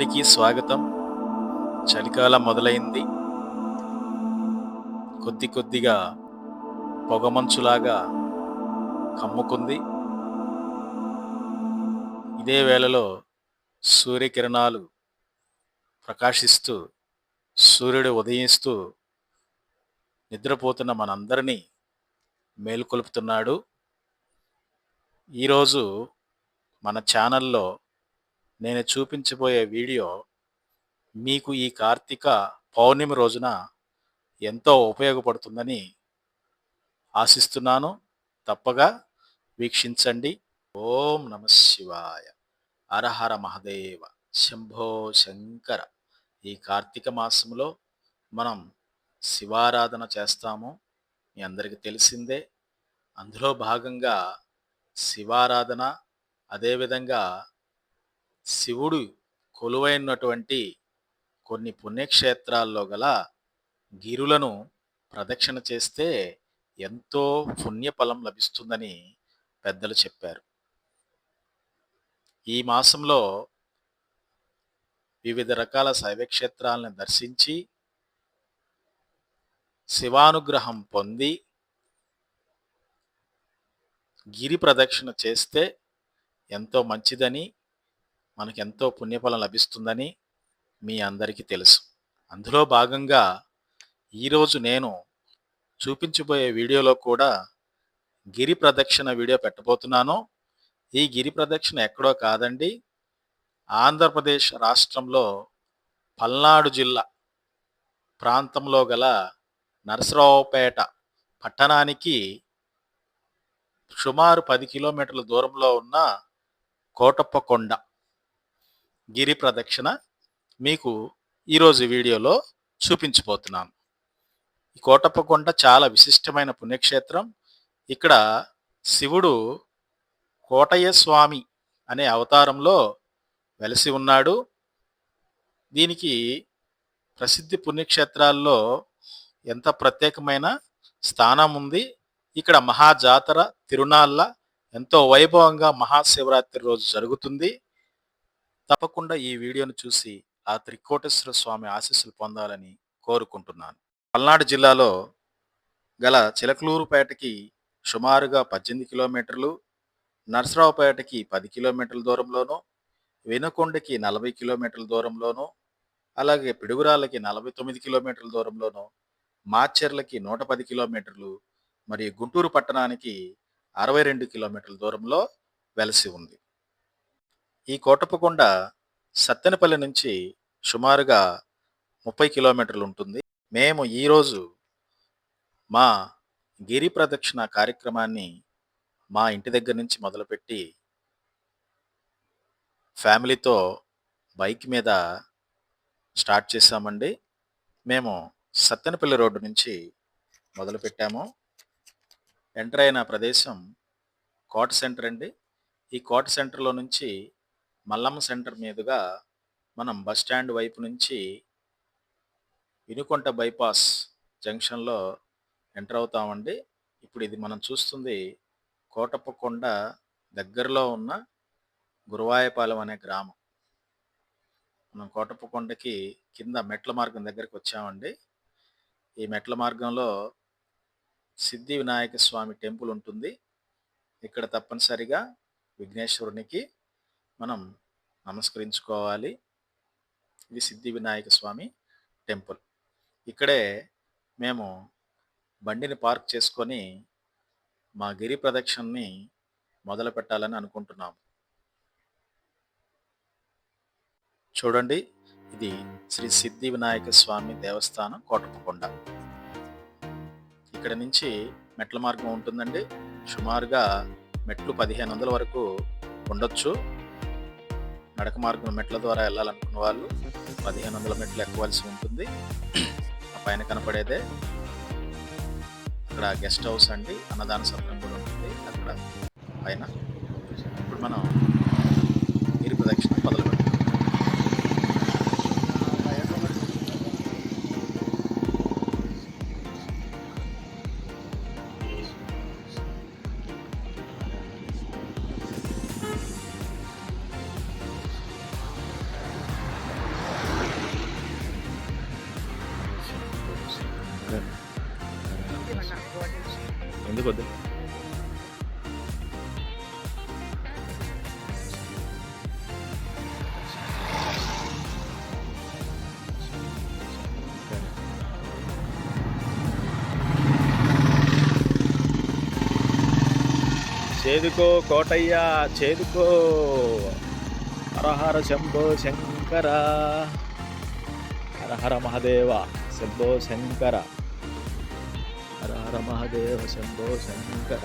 అందరికీ స్వాగతం. చలికాలం మొదలైంది. కొద్ది కొద్దిగా పొగమంచులాగా కమ్ముకుంది. ఇదే వేళలో సూర్యకిరణాలు ప్రకాశిస్తూ సూర్యుడు ఉదయిస్తూ నిద్రపోతున్న మనందరినీ మేలుకొలుపుతున్నాడు. ఈరోజు మన ఛానల్లో నేను చూపించబోయే వీడియో మీకు ఈ కార్తీక పౌర్ణమి రోజున ఎంతో ఉపయోగపడుతుందని ఆశిస్తున్నాను. తప్పగా వీక్షించండి. ఓం నమ శివాయ. అరహర మహదేవ. శంభో శంకర. ఈ కార్తీక మాసంలో మనం శివారాధన చేస్తాము. మీ అందరికీ తెలిసిందే. అందులో భాగంగా శివారాధన అదేవిధంగా శివుడు కొలువైనటువంటి కొన్ని పుణ్యక్షేత్రాల్లో గల గిరులను ప్రదక్షిణ చేస్తే ఎంతో పుణ్యఫలం లభిస్తుందని పెద్దలు చెప్పారు. ఈ మాసంలో వివిధ రకాల శైవక్షేత్రాలను దర్శించి శివానుగ్రహం పొంది గిరి ప్రదక్షిణ చేస్తే ఎంతో మంచిదని మనకు ఎంతో పుణ్యఫలం లభిస్తుందని మీ అందరికీ తెలుసు. అందులో భాగంగా ఈరోజు నేను చూపించబోయే వీడియోలో కూడా గిరి ప్రదక్షిణ వీడియో పెట్టబోతున్నాను. ఈ గిరి ప్రదక్షిణ ఎక్కడో కాదండి. ఆంధ్రప్రదేశ్ రాష్ట్రంలో పల్నాడు జిల్లా ప్రాంతంలో గల నరసరావుపేట పట్టణానికి సుమారు పది కిలోమీటర్ల దూరంలో ఉన్న కోటప్పకొండ గిరి ప్రదక్షిణ మీకు ఈరోజు వీడియోలో చూపించబోతున్నాను. ఈ కోటప్పకొండ చాలా విశిష్టమైన పుణ్యక్షేత్రం. ఇక్కడ శివుడు కోటయ్య స్వామి అనే అవతారంలో వెలసి ఉన్నాడు. దీనికి ప్రసిద్ధి పుణ్యక్షేత్రాల్లో ఎంత ప్రత్యేకమైన స్థానం ఉంది. ఇక్కడ మహాజాతర తిరునాళ్ళ ఎంతో వైభవంగా మహాశివరాత్రి రోజు జరుగుతుంది. తప్పకుండా ఈ వీడియోను చూసి ఆ త్రికోటేశ్వర స్వామి ఆశీస్సులు పొందాలని కోరుకుంటున్నాను. పల్నాడు జిల్లాలో గల చిలకలూరుపేటకి సుమారుగా పద్దెనిమిది కిలోమీటర్లు నరసరావుపేటకి పది కిలోమీటర్ల దూరంలోనూ వెనుకొండకి నలభై కిలోమీటర్ల దూరంలోనూ అలాగే పిడుగురాళ్ళకి నలభై తొమ్మిది కిలోమీటర్ల దూరంలోనూ మాచెర్లకి నూట పది కిలోమీటర్లు మరియు గుంటూరు పట్టణానికి అరవై రెండు కిలోమీటర్ల దూరంలో వెలసి ఉంది. ఈ కోటప్పకొండ సత్తెనపల్లి నుంచి సుమారుగా ముప్పై కిలోమీటర్లు ఉంటుంది. మేము ఈరోజు మా గిరి ప్రదక్షిణ కార్యక్రమాన్ని మా ఇంటి దగ్గర నుంచి మొదలుపెట్టి ఫ్యామిలీతో బైక్ మీద స్టార్ట్ చేసామండి మేము సత్తెనపల్లి రోడ్డు నుంచి మొదలుపెట్టాము. ఎంటర్ అయిన ప్రదేశం కోట సెంటర్ అండి. ఈ కోట సెంటర్లో నుంచి మల్లమ్మ సెంటర్ మీదుగా మనం బస్ స్టాండ్ వైపు నుంచి వినుకొంట బైపాస్ జంక్షన్లో ఎంటర్ అవుతామండి. ఇప్పుడు ఇది మనం చూస్తుంది కోటప్పకొండ దగ్గరలో ఉన్న గురువాయపాలెం అనే గ్రామం. మనం కోటప్పకొండకి కింద మెట్ల మార్గం దగ్గరికి వచ్చామండి. ఈ మెట్ల మార్గంలో సిద్ధి వినాయక స్వామి టెంపుల్ ఉంటుంది. ఇక్కడ తప్పనిసరిగా విఘ్నేశ్వరునికి మనం నమస్కరించుకోవాలి. ఇది సిద్ధి వినాయక స్వామి టెంపుల్. ఇక్కడే మేము బండిని పార్క్ చేసుకొని మా గిరి ప్రదక్షిణని మొదలు పెట్టాలని అనుకుంటున్నాము. చూడండి ఇది శ్రీ సిద్ధి వినాయక స్వామి దేవస్థానం కోటప్పకొండ. ఇక్కడ నుంచి మెట్ల మార్గం ఉంటుందండి. సుమారుగా మెట్లు పదిహేను వందల వరకు ఉండొచ్చు. నడక మార్గం మెట్ల ద్వారా వెళ్ళాలనుకున్న వాళ్ళు పదిహేను వందల మెట్లు ఎక్కవలసి ఉంటుంది. ఆ పైన కనపడేదే అక్కడ గెస్ట్ హౌస్ అండి. అన్నదాన సత్రం కూడా ఉంటుంది అక్కడ పైన. ఇప్పుడు మనం గిరి ప్రదక్షిణ మొదలు పెడతాం చేదుకో Kotaiah చేదుకో. Harahara Shambho Shankara. Harahara Mahadeva Shambho Shankara. Hara Mahadeva Shambho Shankara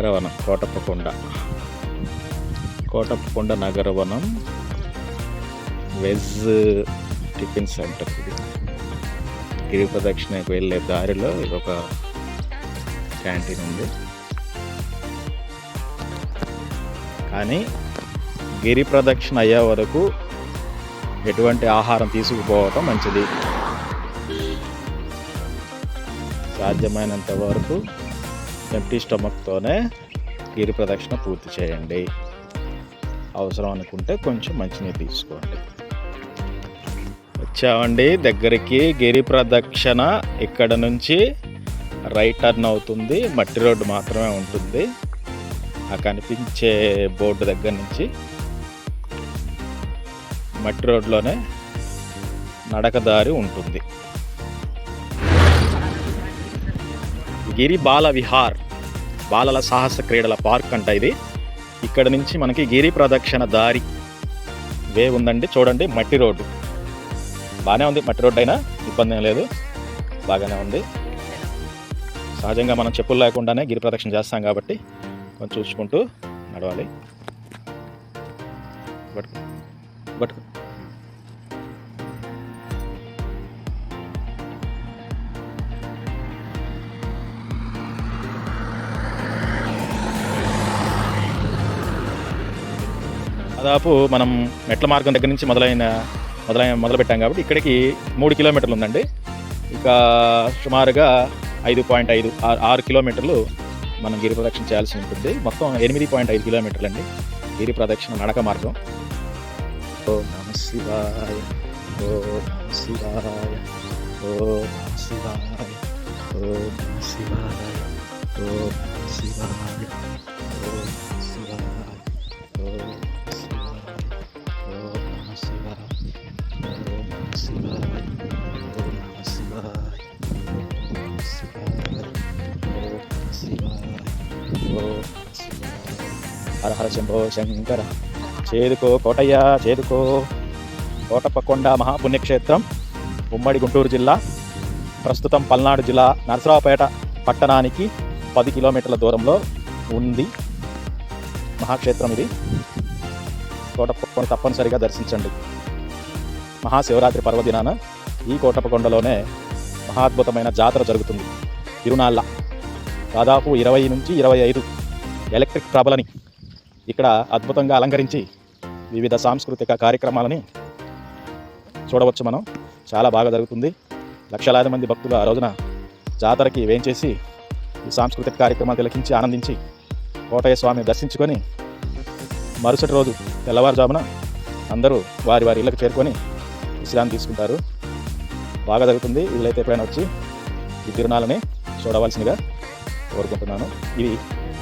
Nagaravanam Kotappakonda. Kotappakonda Nagaravanam veg tiffin centre ఇది. గిరి ప్రదక్షిణకు వెళ్ళే దారిలో ఇది ఒక క్యాంటీన్ ఉంది. కానీ గిరి ప్రదక్షిణ అయ్యే వరకు ఎటువంటి ఆహారం తీసుకుపోవటం మంచిది. సాధ్యమైనంత వరకు ఎంటీ స్టమక్తోనే గిరి ప్రదక్షిణ పూర్తి చేయండి. అవసరం అనుకుంటే కొంచెం మంచినీరు తీసుకోండి. వచ్చామండి. దగ్గరికి గిరి ప్రదక్షిణ ఇక్కడ నుంచి రైట్ టర్న్ అవుతుంది. మట్టి రోడ్డు మాత్రమే ఉంటుంది. ఆ కనిపించే బోర్డు దగ్గర నుంచి మట్టి రోడ్లోనే నడకదారి ఉంటుంది. గిరి బాల విహార్ బాలల సాహస క్రీడల పార్క్ అంట ఇది. ఇక్కడ నుంచి మనకి గిరి ప్రదక్షిణ దారి. వే ఉందండి చూడండి మట్టి రోడ్డు. బాగానే ఉంది మట్టి రోడ్డు అయినా ఇబ్బంది ఏం లేదు. బాగానే ఉంది. సహజంగా మనం చెప్పులు లేకుండానే గిరి ప్రదక్షిణ చేస్తాం కాబట్టి కొంచెం చూసుకుంటూ నడవాలి. బట్ బట్ దాదాపు మనం మెట్ల మార్గం దగ్గర నుంచి మొదలైన మొదలైన మొదలుపెట్టాం కాబట్టి ఇక్కడికి మూడు కిలోమీటర్లు ఉందండి. ఇక సుమారుగా ఐదు పాయింట్ ఐదు ఆరు- ఆరు కిలోమీటర్లు మనం గిరి ప్రదక్షిణ చేయాల్సి ఉంటుంది. మొత్తం ఎనిమిది పాయింట్ ఐదు కిలోమీటర్లు అండి గిరి ప్రదక్షిణ నడక మార్గం. ఓ నమ శివాయ ఓ నమ శివాయ ఓ నమ శివాయ ఓ నమ శివాయ ఓ నమ శివాయ ఓ నమ శివాయ ఓ హర శంభో శంకర. చేదుకో కోటయ్య చేదుకో కోటప్పకొండ మహాపుణ్యక్షేత్రం ఉమ్మడి గుంటూరు జిల్లా ప్రస్తుతం పల్నాడు జిల్లా నరసరావుపేట పట్టణానికి పది కిలోమీటర్ల దూరంలో ఉంది మహాక్షేత్రం ఇది. కోటప్పకొండ తప్పనిసరిగా దర్శించండి. మహాశివరాత్రి పర్వదినాన ఈ కోటప్పకొండలోనే మహాద్భుతమైన జాతర జరుగుతుంది. తిరునాళ్ళ దాదాపు ఇరవై నుంచి ఇరవై ఐదు ఎలక్ట్రిక్ ప్రభలని ఇక్కడ అద్భుతంగా అలంకరించి వివిధ సాంస్కృతిక కార్యక్రమాలని చూడవచ్చు మనం. చాలా బాగా జరుగుతుంది. లక్షలాది మంది భక్తులు ఆ రోజున జాతరకి వేయించేసి ఈ సాంస్కృతిక కార్యక్రమాలు తిలకించి ఆనందించి కోటయ్య స్వామిని దర్శించుకొని మరుసటి రోజు తెల్లవారుజామున అందరూ వారి వారి ఇళ్ళకి చేరుకొని విశ్రాంతి తీసుకుంటారు. బాగా జరుగుతుంది. వీళ్ళైతే ఎప్పుడైనా వచ్చి ఈ తిరునాళ్ళని చూడవలసిందిగా కోరుకుంటున్నాను. ఇది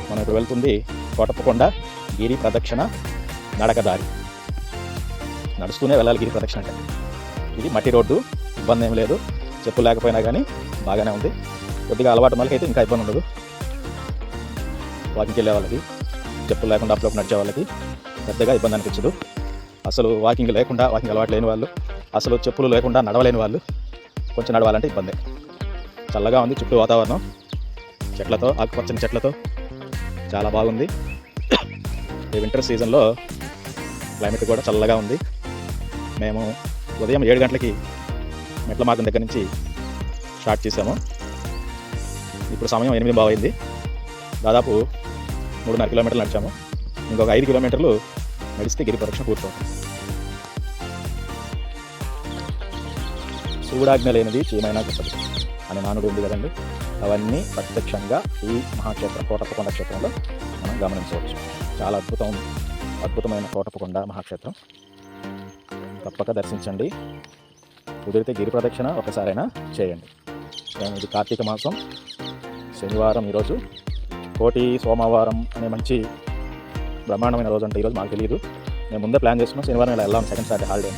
మనం ఇప్పుడు వెళ్తుంది కోటప్పకొండ గిరి ప్రదక్షిణ నడకదారి. నడుస్తూనే వెళ్ళాలి గిరి ప్రదక్షిణ అంటే. ఇది మట్టి రోడ్డు ఇబ్బంది ఏం లేదు. చెప్పు లేకపోయినా కానీ బాగానే ఉంది. కొద్దిగా అలవాటు వాళ్ళకి అయితే ఇంకా ఇబ్బంది ఉండదు. వాకింగ్కి వెళ్ళే వాళ్ళకి చెప్పులు లేకుండా అప్పుడప్పుడు నడిచే వాళ్ళకి పెద్దగా ఇబ్బంది అనిపించదు. అసలు వాకింగ్ లేకుండా వాకింగ్ అలవాటు లేని వాళ్ళు అసలు చెప్పులు లేకుండా నడవలేని వాళ్ళు కొంచెం నడవాలంటే ఇబ్బంది. చల్లగా ఉంది చుట్టూ వాతావరణం. చెట్లతో ఆకుపచ్చని చెట్లతో చాలా బాగుంది. ఈ వింటర్ సీజన్లో క్లైమేట్ కూడా చల్లగా ఉంది. మేము ఉదయం ఏడు గంటలకి మెట్ల మార్గం దగ్గర నుంచి స్టార్ట్ చేసాము ఇప్పుడు సమయం ఎనిమిది బాగైంది దాదాపు మూడున్నర కిలోమీటర్లు నడిచాము. ఇంకొక ఐదు కిలోమీటర్లు నడిస్తే గిరి పరీక్ష పూర్తవుతుంది. సూడాజ్ఞ లేనిది చీమైనా గొప్పది. అని నానుడు ఉంది కదండి. అవన్నీ ప్రత్యక్షంగా ఈ మహాక్షేత్రం కోటప్పకొండ క్షేత్రంలో మనం గమనించవచ్చు. చాలా అద్భుతం అద్భుతమైన కోటప్పకొండ మహాక్షేత్రం. తప్పక దర్శించండి. కుదిరితే గిరి ప్రదక్షిణ ఒకసారైనా చేయండి. ఇది కార్తీక మాసం. శనివారం ఈరోజు. కోటి సోమవారం అనే మంచి బ్రహ్మాండమైన రోజు అంటే ఈరోజు మాకు తెలియదు మేము ముందే ప్లాన్ చేసుకున్నాం శనివారం ఇలా వెళ్ళాం సెకండ్ సాటర్డే హాలిడే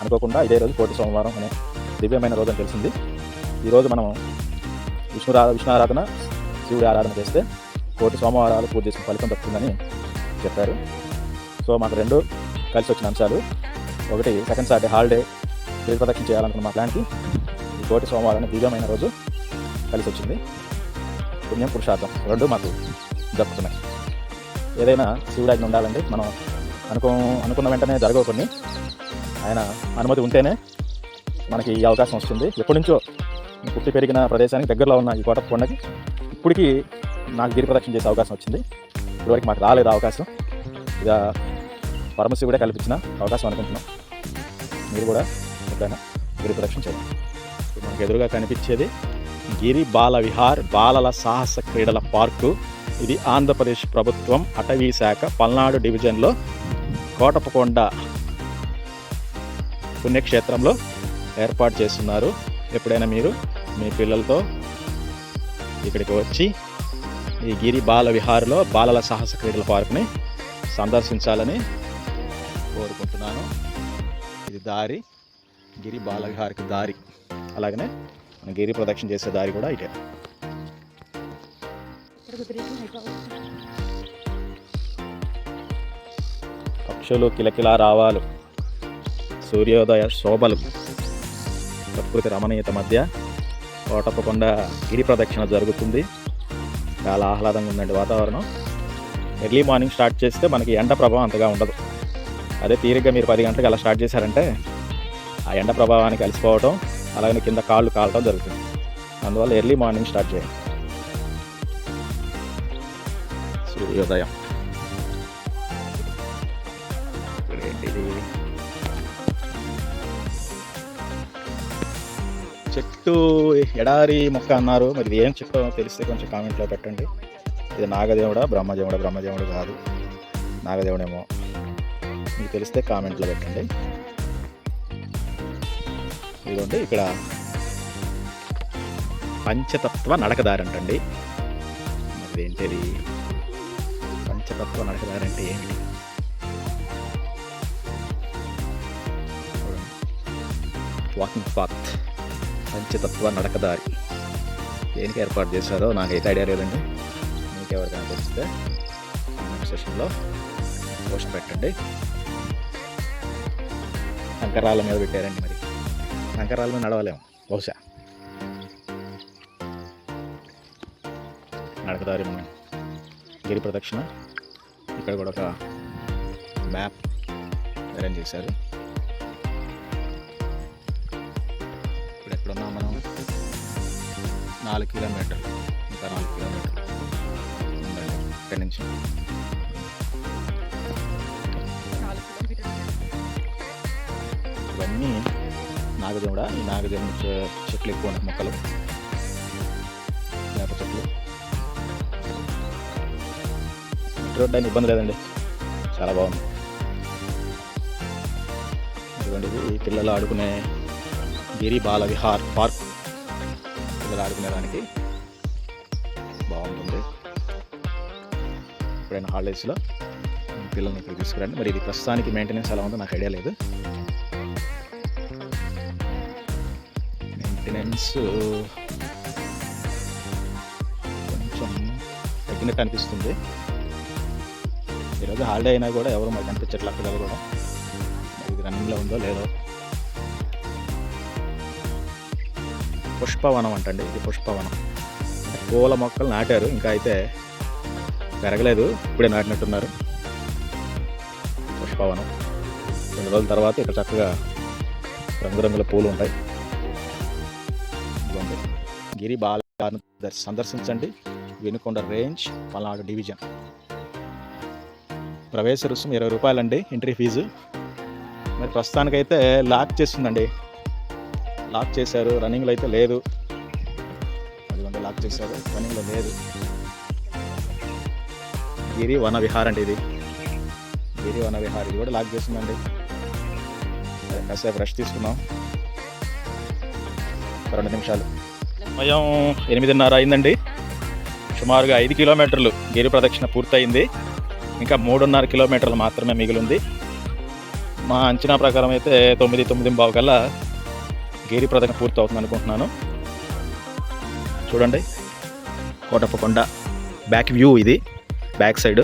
అనుకోకుండా ఇదే రోజు కోటి సోమవారం అనే దివ్యమైన రోజు అని తెలిసింది. ఈరోజు మనం విష్ణు విష్ణు ఆరాధన శివుడి ఆరాధన చేస్తే కోటి సోమవారాలు పూజ చేసిన ఫలితం దక్కుతుందని చెప్పారు. సో మాకు రెండు కలిసి వచ్చిన అంశాలు. ఒకటి సెకండ్ సాటర్డే హాలిడే గిరి ప్రదక్షిణ చేయాలనుకున్న మా ప్లాన్కి ఈ కోటి సోమవారం దివ్యమైన రోజు కలిసి వచ్చింది. పుణ్యం పురుషార్థం రెండు మాకు దక్కుతున్నాయి. ఏదైనా శివుడాజ్ఞ ఉండాలండి మనం అనుకో అనుకున్న వెంటనే జరగవు కొన్ని. ఆయన అనుమతి ఉంటేనే మనకి ఈ అవకాశం వస్తుంది. ఎప్పటి నుంచో పుట్టి పెరిగిన ప్రదేశానికి దగ్గరలో ఉన్న ఈ కోట కొండకి ఇప్పటికి నాకు గిరి ప్రదక్షిణ చేసే అవకాశం వచ్చింది. ఇప్పటివరకు మాకు రాలేదు అవకాశం. ఇక పరమశివుడే కల్పించిన అవకాశం అనుకుంటున్నాం. మీరు కూడా ఎప్పుడైనా గిరి ప్రదక్షిణ చేయండి మనకు ఎదురుగా కనిపించేది గిరి బాల విహార్ బాలల సాహస క్రీడల పార్కు. ఇది ఆంధ్రప్రదేశ్ ప్రభుత్వం అటవీ శాఖ పల్నాడు డివిజన్లో కోటపకొండ పుణ్యక్షేత్రంలో ఏర్పాటు చేస్తున్నారు. ఎప్పుడైనా మీరు మీ పిల్లలతో ఇక్కడికి వచ్చి ఈ గిరి బాల విహార్లో బాలల సాహస క్రీడల పార్క్ని సందర్శించాలని కోరుకుంటున్నాను. ఇది దారి గిరి బాల విహార్కి దారి. అలాగనే మన గిరి ప్రదక్షిణ చేసే దారి కూడా ఇటే పక్షులు కిలకిలా రావాలు. సూర్యోదయ శోభలు. ప్రకృతి రమణీయత మధ్య కోటప్పకొండ గిరి ప్రదక్షిణ జరుగుతుంది. చాలా ఆహ్లాదంగా ఉందండి వాతావరణం. ఎర్లీ మార్నింగ్ స్టార్ట్ చేస్తే మనకి ఎండ ప్రభావం అంతగా ఉండదు. అదే తీరిగ్గా మీరు పది గంటలకు అలా స్టార్ట్ చేశారంటే ఆ ఎండ ప్రభావానికి కలిసిపోవటం అలాగే కింద కాళ్ళు కాలటం జరుగుతుంది. అందువల్ల ఎర్లీ మార్నింగ్ స్టార్ట్ చేయండి. సూర్యోదయం. చెట్టు ఎడారి మొక్క అన్నారు. మరి ఇది ఏం చెట్టు తెలిస్తే కొంచెం కామెంట్లో పెట్టండి. ఇది నాగదేవుడా బ్రహ్మదేవుడా బ్రహ్మదేవుడు కాదు. నాగదేవుడేమో. మీకు తెలిస్తే కామెంట్లో పెట్టండి. ఇదిగోండి ఇక్కడ పంచతత్వ నడకదారి అంటండి మరి ఏంటిది? పంచతత్వ నడకదారి అంటే ఏంటి? Walking path. మంచి తత్వ నడకదారి. దేనికి ఏర్పాటు చేశారో నాకైతే ఐడియా లేదండి. మీకు ఎవరికైనా తెలిస్తే కామెంట్ సెషన్లో పోస్ట్ పెట్టండి. కంకరాల మీద పెట్టారండి మరి. కంకరాల మీద నడవలేము బహుశా. నడకదారి మనం గిరి ప్రదక్షిణ. ఇక్కడ కూడా ఒక మ్యాప్ అరేంజ్ చేశారు. నాలుగు కిలోమీటర్లు ఇంకా నాలుగు కిలోమీటర్లు. ఉందండి ఇక్కడి నుంచి ఇవన్నీ నాగదేవుడా ఈ నాగదేవుని చెట్లు ఎక్కువ ఉన్నాయి మొక్కలు. వేప చెట్లు. రోడ్డు అయిన ఇబ్బంది లేదండి. చాలా బాగుంది. ఇది పిల్లలు ఆడుకునే గిరి బాల విహార్ పార్క్. ఆడుకునేదానికి బాగుంటుంది. ఎప్పుడైనా హాలిడేస్లో పిల్లల్ని ఇక్కడ తీసుకురండి. మరి ఇది ప్రస్తుతానికి మెయింటెనెన్స్ ఎలా ఉందో నాకు ఐడియా లేదు. మెయింటెనెన్స్ కొంచెం తగ్గినట్టు అనిపిస్తుంది. ఈరోజు హాలిడే అయినా కూడా ఎవరు మరి కనిపించట్ల పిల్లలు కూడా? ఇది రన్నింగ్లో ఉందో లేదో? పుష్పవనం అంటండి. ఇది పుష్పవనం. పూల మొక్కలు నాటారు. ఇంకా అయితే పెరగలేదు. ఇప్పుడే నాటినట్టున్నారు. పుష్పవనం. రెండు రోజుల తర్వాత ఇక్కడ చక్కగా రంగురంగుల పూలు ఉంటాయి. గిరి బాల సందర్శించండి. Vinukonda range Palnadu division. ప్రవేశ రుసుము ఇరవై రూపాయలండి ఎంట్రీ ఫీజు. మరి ప్రస్తుతానికైతే లాక్ చేస్తుందండి. లాక్ చేశారు. రన్నింగ్లో అయితే లేదు. అదిగోండి లాక్ చేశారు. రన్నింగ్లో లేదు. గిరి వన విహార్ అండి ఇది. గిరి వన విహార్. ఇది కూడా లాక్ చేస్తుందండి కాసేపు రెస్ట్ తీసుకున్నాం రెండు నిమిషాలు. సమయం ఎనిమిదిన్నర అయిందండి. సుమారుగా ఐదు కిలోమీటర్లు గిరి ప్రదక్షిణ పూర్తయింది. ఇంకా మూడున్నర కిలోమీటర్లు మాత్రమే మిగిలింది. మా అంచనా ప్రకారం అయితే తొమ్మిది తొమ్మిది బావు కల్లా గిరి పూర్తి అవుతుంది అనుకుంటున్నాను. చూడండి. కోటప్పకొండ బ్యాక్ వ్యూ ఇది. బ్యాక్ సైడ్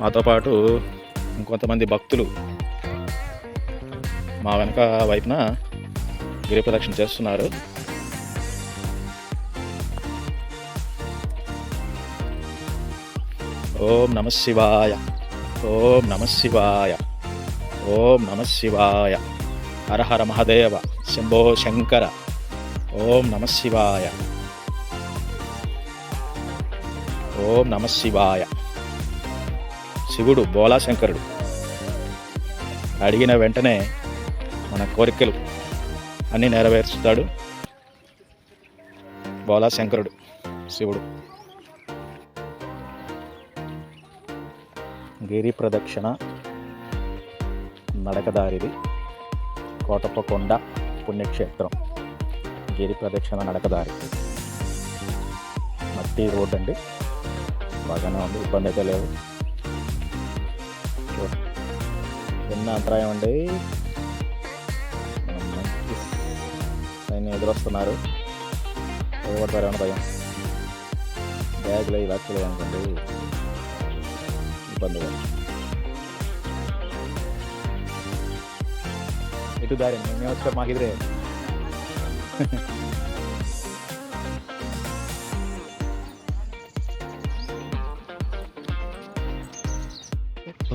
మాతో పాటు ఇంకొంతమంది భక్తులు మా వెనక వైపున గిరి ప్రదక్షిణ చేస్తున్నారు. ఓం నమ శివాయ. ఓం నమ శివాయ. ఓం నమ శివాయ. హరహర మహదేవ. శంభో శంకర. ఓం నమ శివాయ. ఓం నమ శివాయ. శివుడు బోలాశంకరుడు అడిగిన వెంటనే మన కోరికలు అన్నీ నెరవేర్చుతాడు బోలాశంకరుడు శివుడు. గిరి ప్రదక్షిణ. నడకదారిది. కోటప్పకొండ పుణ్యక్షేత్రం. గిరి ప్రదక్షిణ నడకదారి. మట్టి రోడ్ అండి బాగానే ఉంది ఇబ్బంది అయితే లేదు చిన్న అంతరాయం అండి? ఆయన ఎదురొస్తున్నారు. సైన్యం ఎదురొస్తున్నారు ఎదురుపడతారేమో భయం. బ్యాగ్లో ఇలా అనుకోండి ఇబ్బంది ఇటు దారి మేము వచ్చారు మాకు ఎదురే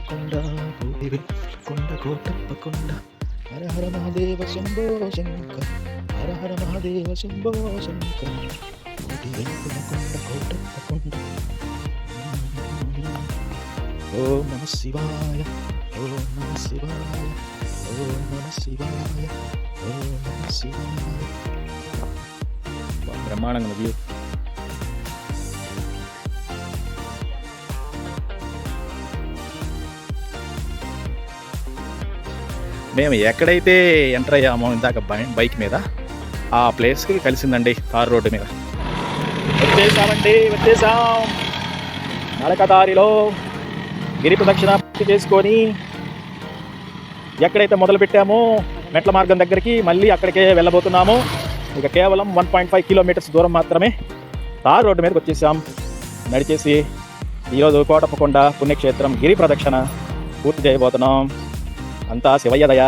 కొండ కొండ కోటప్పకొండ హర హర మహాదేవ శంభో శంకర హర హర మహాదేవ శంభో శంకర కోటి వెంకుల కొండ కోటప్పకొండ ఓం నమ శివాయ ఓం నమ శివాయ ఓం నమ శివాయ ఓం నమ శివాయ బ్రహ్మాండంగా వ్యూ మేము ఎక్కడైతే ఎంటర్ అయ్యామో ఇందాక బై- బైక్ మీద ఆ ప్లేస్కి కలిసిందండి తార్ రోడ్డు మీద వచ్చేసామండి వచ్చేసాం నడకదారిలో గిరి ప్రదక్షిణ పూర్తి చేసుకొని ఎక్కడైతే మొదలు పెట్టామో మెట్ల మార్గం దగ్గరికి మళ్ళీ అక్కడికే వెళ్ళబోతున్నాము. ఇక కేవలం వన్ పాయింట్ ఫైవ్ కిలోమీటర్స్ దూరం మాత్రమే తార్ రోడ్డు మీదకి వచ్చేసాం. నడిచేసి ఈరోజు కోటప్పకొండ పుణ్యక్షేత్రం గిరి ప్రదక్షిణ పూర్తి చేయబోతున్నాం. అంతా శివయ్య దయ.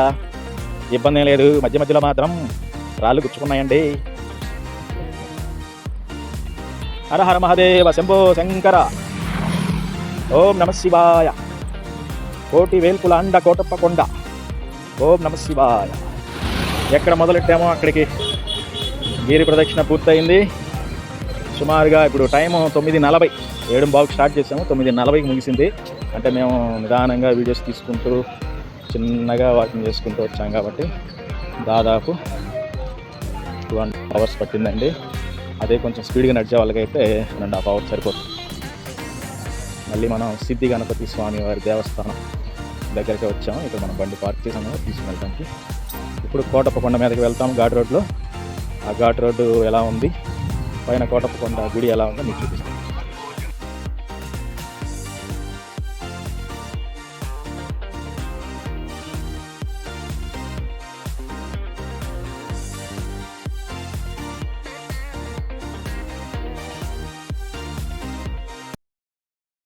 ఇబ్బంది లేదు. మధ్య మధ్యలో మాత్రం రాళ్ళు గుచ్చుకున్నాయండి. హరహర మహదేవ శంభో శంకర. ఓం నమ శివాయ. కోటి వేల్పుల అండ కొండ ఓం నమ శివాయ. ఎక్కడ మొదలెట్టామో అక్కడికి. గిరి ప్రదక్షిణ పూర్తయింది. సుమారుగా ఇప్పుడు టైం తొమ్మిది నలభై. ఏడు బాబుకి స్టార్ట్ చేసాము తొమ్మిది నలభైకి ముగిసింది. అంటే మేము నిదానంగా వీడియోస్ తీసుకుంటూ చిన్నగా వాకింగ్ చేసుకుంటూ వచ్చాం కాబట్టి దాదాపు టూ అండ్ అవర్స్ పట్టిందండి. అదే కొంచెం స్పీడ్గా నడిచే వాళ్ళకైతే రెండు హాఫ్ అవర్స్ సరిపోతుంది. మళ్ళీ మనం సిద్ధి గణపతి స్వామి వారి దేవస్థానం దగ్గరికి వచ్చాము ఇక్కడ మనం బండి పార్క్ చేసాము తీసుకుని వెళ్ళడానికి ఇప్పుడు కోటప్పకొండ మీదకి వెళ్తాం ఘాట్ రోడ్లో. ఆ ఘాట్ రోడ్డు ఎలా ఉంది? పైన కోటప్ప కొండ గుడి ఎలా ఉందో మీకు చూపిస్తాం.